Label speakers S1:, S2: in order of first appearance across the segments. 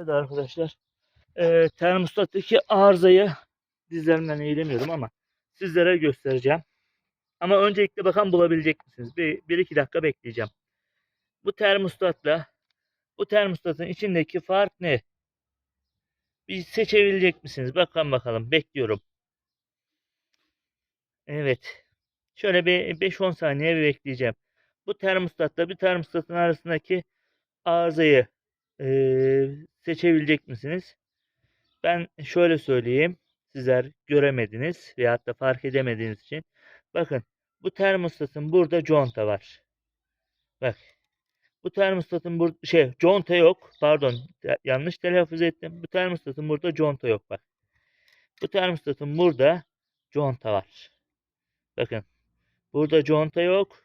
S1: Evet arkadaşlar. E, termostattaki arızayı dizlerimden eğilemiyorum ama sizlere göstereceğim. Ama öncelikle bakalım bulabilecek misiniz? Bir, bir iki dakika bekleyeceğim. Bu termostatla bu termostatın içindeki fark ne? Bir seçebilecek misiniz? Bakalım bakalım. Bekliyorum. Evet. Şöyle bir 5-10 saniye bir bekleyeceğim. Bu termostatla bir termostatın arasındaki arızayı eee, seçebilecek misiniz? Ben şöyle söyleyeyim. Sizler göremediniz veyahut da fark edemediğiniz için. Bakın bu termostatın burada conta var. Bak. Bu termostatın burada şey conta yok. Pardon ya- yanlış telaffuz ettim. Bu termostatın burada conta yok bak. Bu termostatın burada conta var. Bakın. Burada conta yok.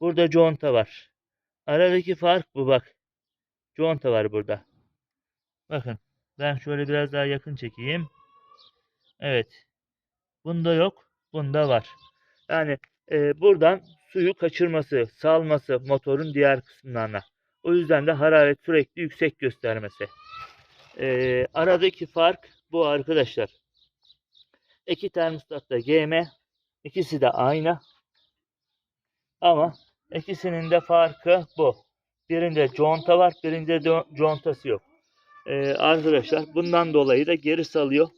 S1: Burada conta var. Aradaki fark bu bak. Conta var burada. Bakın. Ben şöyle biraz daha yakın çekeyim. Evet. Bunda yok. Bunda var. Yani e, buradan suyu kaçırması, salması motorun diğer kısımlarına. O yüzden de hararet sürekli yüksek göstermesi. E, aradaki fark bu arkadaşlar. İki termostat da GM. İkisi de aynı. Ama ikisinin de farkı bu. Birinde conta var, birinde de contası yok. Ee, arkadaşlar bundan dolayı da geri salıyor.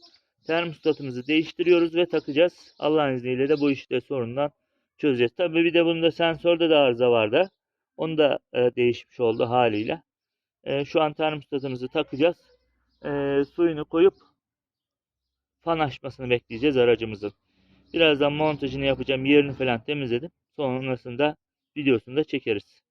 S1: Termostatımızı değiştiriyoruz ve takacağız. Allah'ın izniyle de bu işte sorundan çözeceğiz. Tabii bir de bunda sensörde de arıza vardı. Onu da e, değişmiş oldu haliyle. E, şu an termostatımızı takacağız. E, suyunu koyup fan açmasını bekleyeceğiz aracımızın. Birazdan montajını yapacağım. Yerini falan temizledim. Sonrasında videosunu da çekeriz.